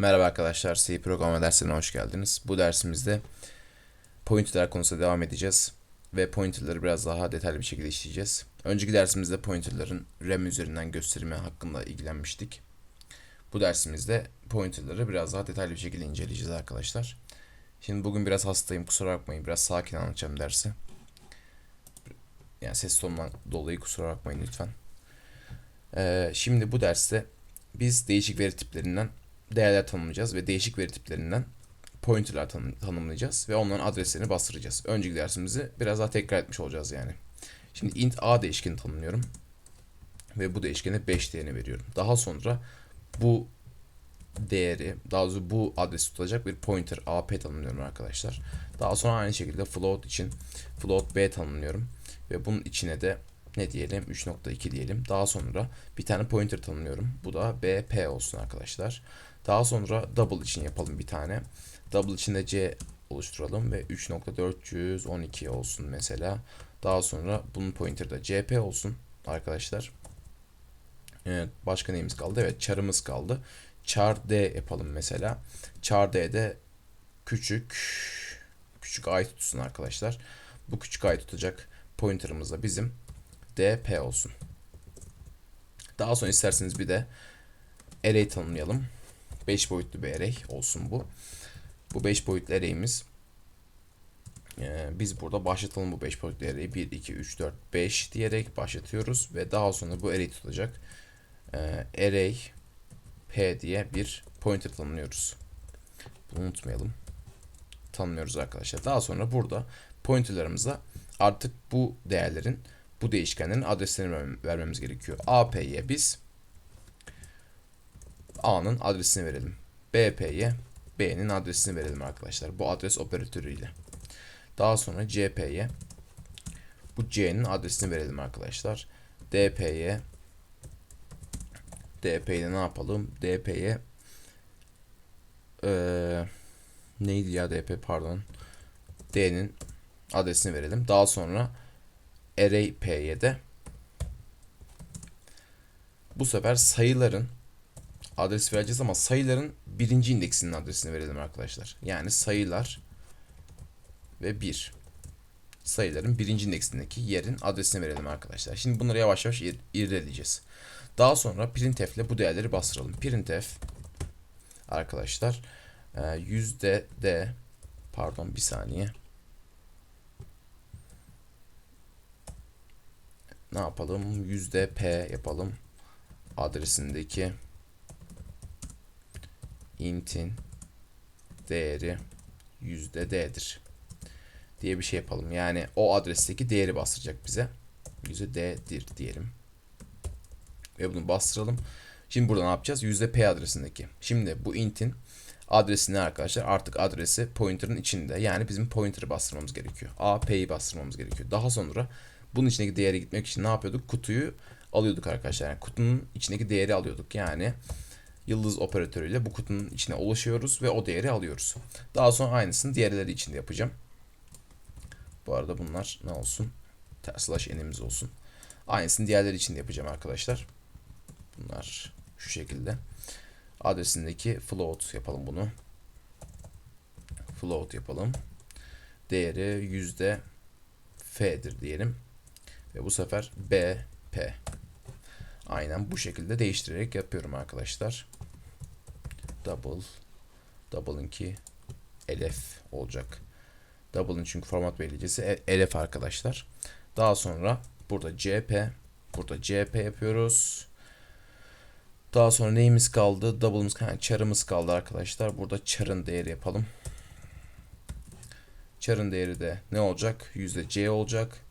Merhaba arkadaşlar, C programlama dersine hoş geldiniz. Bu dersimizde pointerler konusunda devam edeceğiz ve pointerları biraz daha detaylı bir şekilde işleyeceğiz. Önceki dersimizde pointerların RAM üzerinden gösterimi hakkında ilgilenmiştik. Bu dersimizde pointerları biraz daha detaylı bir şekilde inceleyeceğiz arkadaşlar. Şimdi bugün biraz hastayım, kusura bakmayın. Biraz sakin anlatacağım dersi. Yani ses tonundan dolayı kusura bakmayın lütfen. Ee, şimdi bu derste biz değişik veri tiplerinden değerler tanımlayacağız ve değişik veri tiplerinden pointerlar tanım, tanımlayacağız ve onların adreslerini bastıracağız. Önceki dersimizi biraz daha tekrar etmiş olacağız yani. Şimdi int a değişkeni tanımlıyorum ve bu değişkene 5 değerini veriyorum. Daha sonra bu değeri, daha doğrusu bu adresi tutacak bir pointer ap tanımlıyorum arkadaşlar. Daha sonra aynı şekilde float için float b tanımlıyorum ve bunun içine de ne diyelim 3.2 diyelim. Daha sonra bir tane pointer tanımlıyorum. Bu da bp olsun arkadaşlar. Daha sonra double için yapalım bir tane. Double için de c oluşturalım ve 3.412 olsun mesela. Daha sonra bunun pointer da cp olsun arkadaşlar. Evet, başka neyimiz kaldı? Evet, char'ımız kaldı. Char d yapalım mesela. Char d'de küçük küçük ay tutsun arkadaşlar. Bu küçük ay tutacak pointer'ımız da bizim dp olsun. Daha sonra isterseniz bir de array tanımlayalım. 5 boyutlu bir array olsun bu. Bu 5 boyutlu array'imiz ee, biz burada başlatalım bu 5 boyutlu array'i 1, 2, 3, 4, 5 diyerek başlatıyoruz ve daha sonra bu array tutacak ee, array p diye bir pointer tanımlıyoruz. Bunu unutmayalım. Tanımlıyoruz arkadaşlar. Daha sonra burada pointerlarımıza artık bu değerlerin bu değişkenlerin adreslerini vermemiz gerekiyor. AP'ye biz A'nın adresini verelim. BP'ye B'nin adresini verelim arkadaşlar. Bu adres operatörüyle. Daha sonra CP'ye bu C'nin adresini verelim arkadaşlar. DP'ye DP'ye ne yapalım? DP'ye ee, neydi ya DP pardon. D'nin adresini verelim. Daha sonra array p'ye de bu sefer sayıların adres vereceğiz ama sayıların birinci indeksinin adresini verelim arkadaşlar. Yani sayılar ve 1. Sayıların birinci indeksindeki yerin adresini verelim arkadaşlar. Şimdi bunları yavaş yavaş ir irdeleyeceğiz. Daha sonra printf ile bu değerleri bastıralım. Printf arkadaşlar yüzde d pardon bir saniye ne yapalım? Yüzde p yapalım. Adresindeki int'in değeri yüzde d'dir diye bir şey yapalım. Yani o adresteki değeri bastıracak bize. Yüzde d'dir diyelim. Ve bunu bastıralım. Şimdi burada ne yapacağız? Yüzde p adresindeki. Şimdi bu int'in adresini arkadaşlar artık adresi pointer'ın içinde. Yani bizim pointer'ı bastırmamız gerekiyor. A, P'yi bastırmamız gerekiyor. Daha sonra bunun içindeki değeri gitmek için ne yapıyorduk? Kutuyu alıyorduk arkadaşlar. Yani kutunun içindeki değeri alıyorduk. Yani yıldız operatörüyle bu kutunun içine ulaşıyoruz ve o değeri alıyoruz. Daha sonra aynısını diğerleri için de yapacağım. Bu arada bunlar ne olsun? Slash n'imiz olsun. Aynısını diğerleri için de yapacağım arkadaşlar. Bunlar şu şekilde. Adresindeki float yapalım bunu. Float yapalım. Değeri yüzde f'dir diyelim. Ve bu sefer B, P. Aynen bu şekilde değiştirerek yapıyorum arkadaşlar. Double. Double'ın ki elef olacak. Double'ın çünkü format belirleyicisi elef arkadaşlar. Daha sonra burada CP. Burada CP yapıyoruz. Daha sonra neyimiz kaldı? Double'ımız yani char'ımız kaldı arkadaşlar. Burada char'ın değeri yapalım. Char'ın değeri de ne olacak? Yüzde C olacak.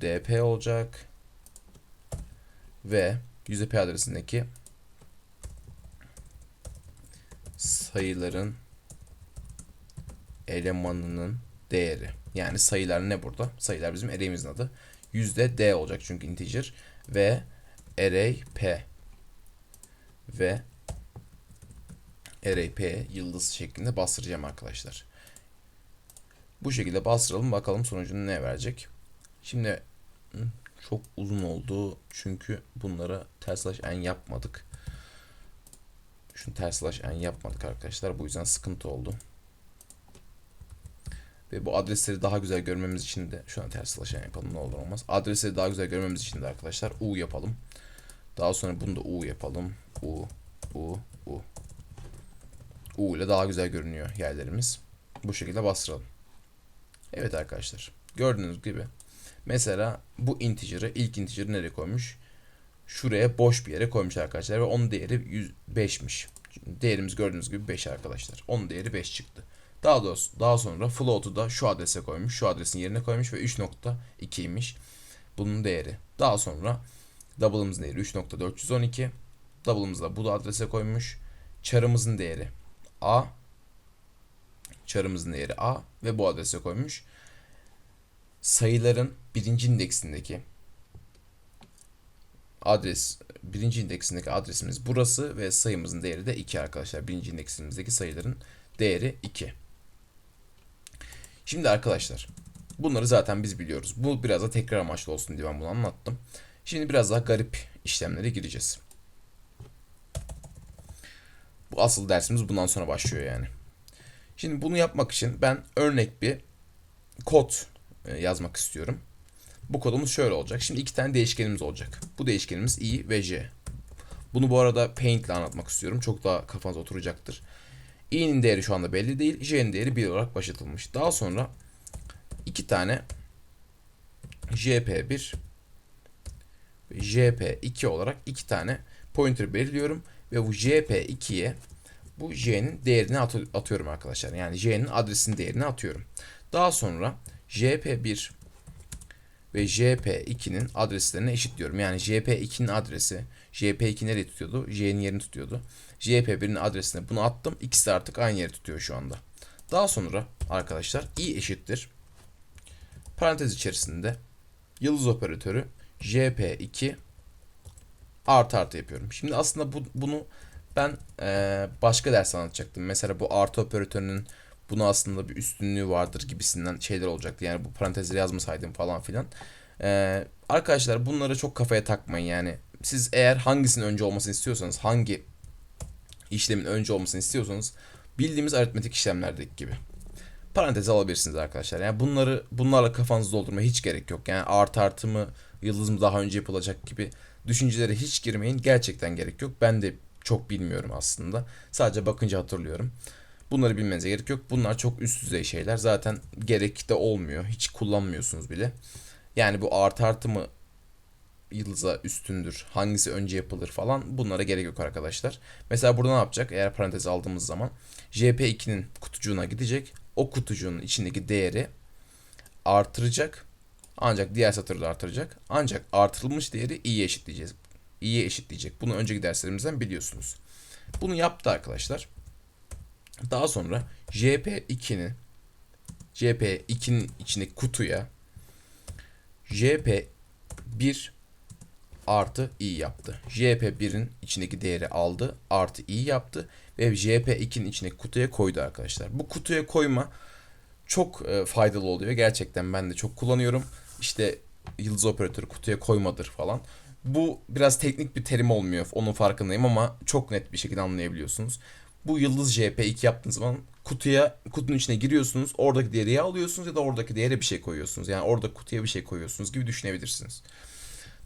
DP olacak. Ve %P adresindeki sayıların elemanının değeri. Yani sayılar ne burada? Sayılar bizim array'imizin adı. Yüzde D olacak çünkü integer ve array P ve array P yıldız şeklinde bastıracağım arkadaşlar. Bu şekilde bastıralım bakalım sonucunu ne verecek. Şimdi çok uzun oldu çünkü bunlara ters slash n yapmadık. Şunu ters slash n yapmadık arkadaşlar. Bu yüzden sıkıntı oldu. Ve bu adresleri daha güzel görmemiz için de şu an ters slash n yapalım ne olur olmaz. Adresleri daha güzel görmemiz için de arkadaşlar u yapalım. Daha sonra bunu da u yapalım. u u u. U ile daha güzel görünüyor yerlerimiz. Bu şekilde bastıralım. Evet arkadaşlar. Gördüğünüz gibi mesela bu integer'ı ilk integer'ı nereye koymuş? Şuraya boş bir yere koymuş arkadaşlar ve onun değeri 105'miş. Değerimiz gördüğünüz gibi 5 arkadaşlar. Onun değeri 5 çıktı. Daha doğrusu daha sonra float'u da şu adrese koymuş. Şu adresin yerine koymuş ve 3.2'ymiş. Bunun değeri. Daha sonra double'ımızın değeri 3.412. Double'ımızı da bu adrese koymuş. Çarımızın değeri A. Çarımızın değeri A ve bu adrese koymuş. Sayıların birinci indeksindeki adres birinci indeksindeki adresimiz burası ve sayımızın değeri de 2 arkadaşlar. Birinci indeksimizdeki sayıların değeri 2. Şimdi arkadaşlar bunları zaten biz biliyoruz. Bu biraz da tekrar amaçlı olsun diye ben bunu anlattım. Şimdi biraz daha garip işlemlere gireceğiz. Bu asıl dersimiz bundan sonra başlıyor yani. Şimdi bunu yapmak için ben örnek bir kod e, yazmak istiyorum. Bu kodumuz şöyle olacak. Şimdi iki tane değişkenimiz olacak. Bu değişkenimiz i ve j. Bunu bu arada Paint ile anlatmak istiyorum. Çok daha kafanıza oturacaktır. i'nin değeri şu anda belli değil. j'nin değeri 1 olarak başlatılmış. Daha sonra iki tane jp1 ve jp2 olarak iki tane pointer belirliyorum. Ve bu jp2'ye bu j'nin değerini at- atıyorum arkadaşlar. Yani j'nin adresinin değerini atıyorum. Daha sonra jp1 ve jp2'nin adreslerine eşitliyorum. Yani jp2'nin adresi jp2 nereye tutuyordu? j'nin yerini tutuyordu. jp1'in adresine bunu attım. İkisi de artık aynı yeri tutuyor şu anda. Daha sonra arkadaşlar i eşittir. Parantez içerisinde yıldız operatörü jp2 artı artı yapıyorum. Şimdi aslında bu, bunu ben e, başka ders anlatacaktım. Mesela bu artı operatörünün bunu aslında bir üstünlüğü vardır gibisinden şeyler olacaktı. Yani bu parantezleri yazmasaydım falan filan. E, arkadaşlar bunları çok kafaya takmayın yani. Siz eğer hangisinin önce olmasını istiyorsanız, hangi işlemin önce olmasını istiyorsanız bildiğimiz aritmetik işlemlerdeki gibi parantez alabilirsiniz arkadaşlar. Yani bunları bunlarla kafanızı doldurmaya hiç gerek yok. Yani artı artı mı yıldız mı daha önce yapılacak gibi düşüncelere hiç girmeyin. Gerçekten gerek yok. Ben de çok bilmiyorum aslında. Sadece bakınca hatırlıyorum. Bunları bilmenize gerek yok. Bunlar çok üst düzey şeyler. Zaten gerek de olmuyor. Hiç kullanmıyorsunuz bile. Yani bu artı artı mı yıldıza üstündür, hangisi önce yapılır falan bunlara gerek yok arkadaşlar. Mesela burada ne yapacak? Eğer parantez aldığımız zaman JP2'nin kutucuğuna gidecek. O kutucuğun içindeki değeri artıracak. Ancak diğer satırda artıracak. Ancak artırılmış değeri i'ye eşitleyeceğiz. i'ye eşitleyecek. Bunu önceki derslerimizden biliyorsunuz. Bunu yaptı arkadaşlar. Daha sonra JP2'nin JP2'nin içindeki kutuya JP1 artı i yaptı. JP1'in içindeki değeri aldı artı i yaptı ve JP2'nin içindeki kutuya koydu arkadaşlar. Bu kutuya koyma çok e, faydalı oluyor. Gerçekten ben de çok kullanıyorum. İşte yıldız operatörü kutuya koymadır falan. Bu biraz teknik bir terim olmuyor. Onun farkındayım ama çok net bir şekilde anlayabiliyorsunuz. Bu yıldız JP2 yaptığınız zaman kutuya kutunun içine giriyorsunuz. Oradaki değeri alıyorsunuz ya da oradaki değere bir şey koyuyorsunuz. Yani orada kutuya bir şey koyuyorsunuz gibi düşünebilirsiniz.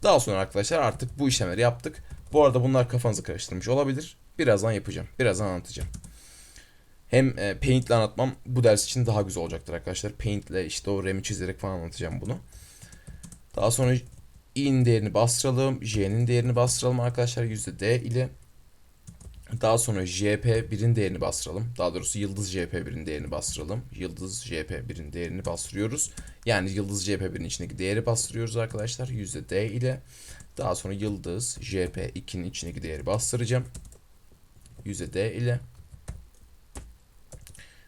Daha sonra arkadaşlar artık bu işlemleri yaptık. Bu arada bunlar kafanızı karıştırmış olabilir. Birazdan yapacağım. Birazdan anlatacağım. Hem e, Paint ile anlatmam bu ders için daha güzel olacaktır arkadaşlar. Paint ile işte o RAM'i çizerek falan anlatacağım bunu. Daha sonra i'nin değerini bastıralım. j'nin değerini bastıralım arkadaşlar %d ile. Daha sonra JP1'in değerini bastıralım. Daha doğrusu Yıldız JP1'in değerini bastıralım. Yıldız JP1'in değerini bastırıyoruz. Yani Yıldız JP1'in içindeki değeri bastırıyoruz arkadaşlar. %D ile. Daha sonra Yıldız JP2'nin içindeki değeri bastıracağım. %D ile.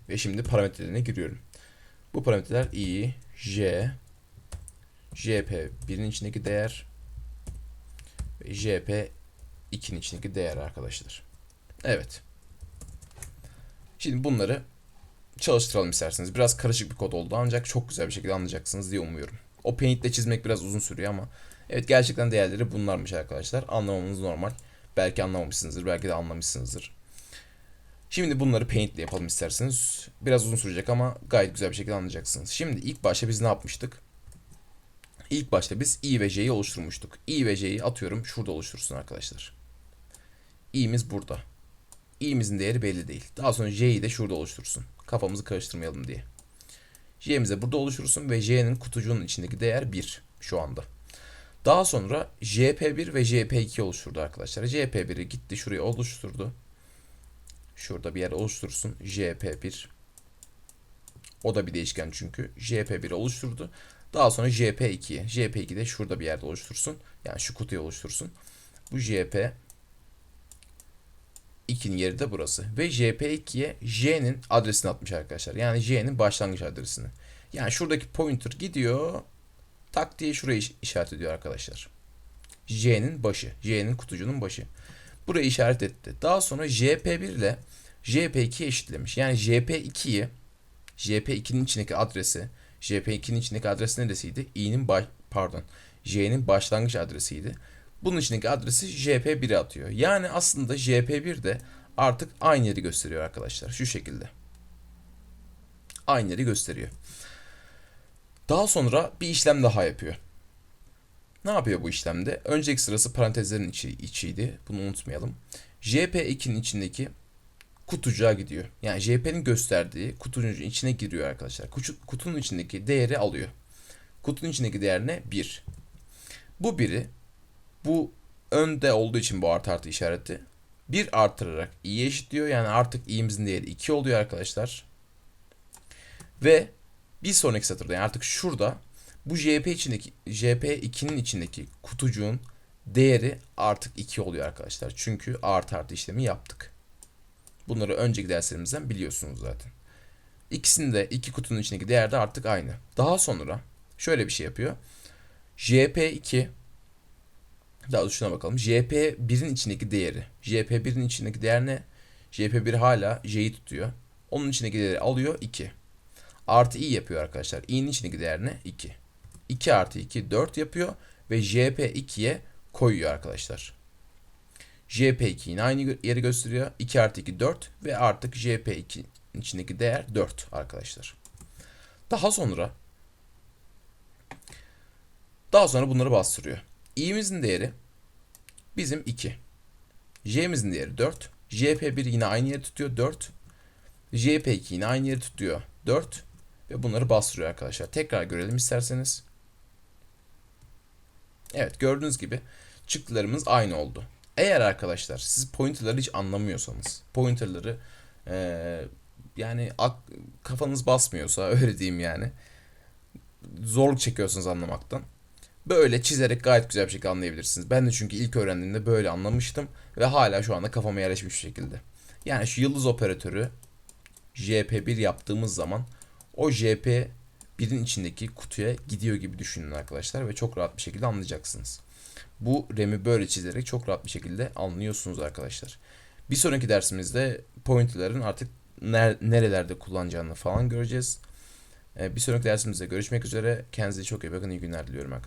Ve şimdi parametrelerine giriyorum. Bu parametreler i, j, JP1'in içindeki değer ve JP2'nin içindeki değer arkadaşlar. Evet. Şimdi bunları çalıştıralım isterseniz. Biraz karışık bir kod oldu ancak çok güzel bir şekilde anlayacaksınız diye umuyorum. O Paint ile çizmek biraz uzun sürüyor ama evet gerçekten değerleri bunlarmış arkadaşlar. Anlamamız normal. Belki anlamamışsınızdır, belki de anlamışsınızdır. Şimdi bunları Paint ile yapalım isterseniz. Biraz uzun sürecek ama gayet güzel bir şekilde anlayacaksınız. Şimdi ilk başta biz ne yapmıştık? İlk başta biz i ve j'yi oluşturmuştuk. i ve j'yi atıyorum şurada oluştursun arkadaşlar. i'miz burada. İ'mizin değeri belli değil. Daha sonra j'yi de şurada oluştursun. Kafamızı karıştırmayalım diye. j'miz de burada oluştursun ve j'nin kutucuğunun içindeki değer 1 şu anda. Daha sonra JP1 ve JP2 oluşturdu arkadaşlar. JP1'i gitti şuraya oluşturdu. Şurada bir yer oluştursun. JP1. O da bir değişken çünkü. JP1 oluşturdu. Daha sonra JP2'ye. JP2 de şurada bir yerde oluştursun. Yani şu kutuyu oluştursun. Bu JP 2'nin yeri de burası. Ve JP2'ye J'nin adresini atmış arkadaşlar. Yani J'nin başlangıç adresini. Yani şuradaki pointer gidiyor. Tak diye şurayı iş- işaret ediyor arkadaşlar. J'nin başı. J'nin kutucuğunun başı. Burayı işaret etti. Daha sonra JP1 ile JP2'yi eşitlemiş. Yani JP2'yi JP2'nin içindeki adresi JP2'nin içindeki adres neresiydi? i'nin baş, pardon. J'nin başlangıç adresiydi. Bunun içindeki adresi JP1'e atıyor. Yani aslında JP1 de artık aynı yeri gösteriyor arkadaşlar. Şu şekilde. Aynı yeri gösteriyor. Daha sonra bir işlem daha yapıyor. Ne yapıyor bu işlemde? Önceki sırası parantezlerin içi, içiydi. Bunu unutmayalım. JP2'nin içindeki kutucuğa gidiyor. Yani JP'nin gösterdiği kutunun içine giriyor arkadaşlar. Kutu- Kutunun içindeki değeri alıyor. Kutunun içindeki değer ne? 1. Bu biri bu önde olduğu için bu artı artı işareti bir artırarak i'ye eşitliyor. Yani artık i'mizin değeri 2 oluyor arkadaşlar. Ve bir sonraki satırda yani artık şurada bu JP içindeki JP2'nin içindeki kutucuğun değeri artık 2 oluyor arkadaşlar. Çünkü artı artı işlemi yaptık. Bunları önceki derslerimizden biliyorsunuz zaten. İkisinde iki kutunun içindeki değer de artık aynı. Daha sonra şöyle bir şey yapıyor. JP2 daha doğrusu şuna bakalım. JP1'in içindeki değeri. JP1'in içindeki değer ne? JP1 hala J'yi tutuyor. Onun içindeki değeri alıyor 2. Artı i yapıyor arkadaşlar. i'nin içindeki değer ne? 2. 2 artı 2 4 yapıyor ve JP2'ye koyuyor arkadaşlar. JP2 yine aynı yeri gösteriyor. 2 artı 2 4 ve artık JP2'nin içindeki değer 4 arkadaşlar. Daha sonra daha sonra bunları bastırıyor. İ'mizin değeri bizim 2. J'mizin değeri 4. JP1 yine aynı yeri tutuyor 4. JP2 yine aynı yeri tutuyor 4. Ve bunları bastırıyor arkadaşlar. Tekrar görelim isterseniz. Evet gördüğünüz gibi çıktılarımız aynı oldu. Eğer arkadaşlar siz pointerları hiç anlamıyorsanız, pointerları eee, yani ak- kafanız basmıyorsa öyle diyeyim yani zorluk çekiyorsunuz anlamaktan. Böyle çizerek gayet güzel bir şekilde anlayabilirsiniz. Ben de çünkü ilk öğrendiğimde böyle anlamıştım ve hala şu anda kafama yerleşmiş bir şekilde. Yani şu yıldız operatörü JP1 yaptığımız zaman o JP1'in içindeki kutuya gidiyor gibi düşünün arkadaşlar ve çok rahat bir şekilde anlayacaksınız. Bu RAM'i böyle çizerek çok rahat bir şekilde anlıyorsunuz arkadaşlar. Bir sonraki dersimizde pointerların artık ner- nerelerde kullanacağını falan göreceğiz. Ee, Bir sonraki dersimizde görüşmek üzere. Kendinize çok iyi bakın. İyi günler diliyorum arkadaşlar.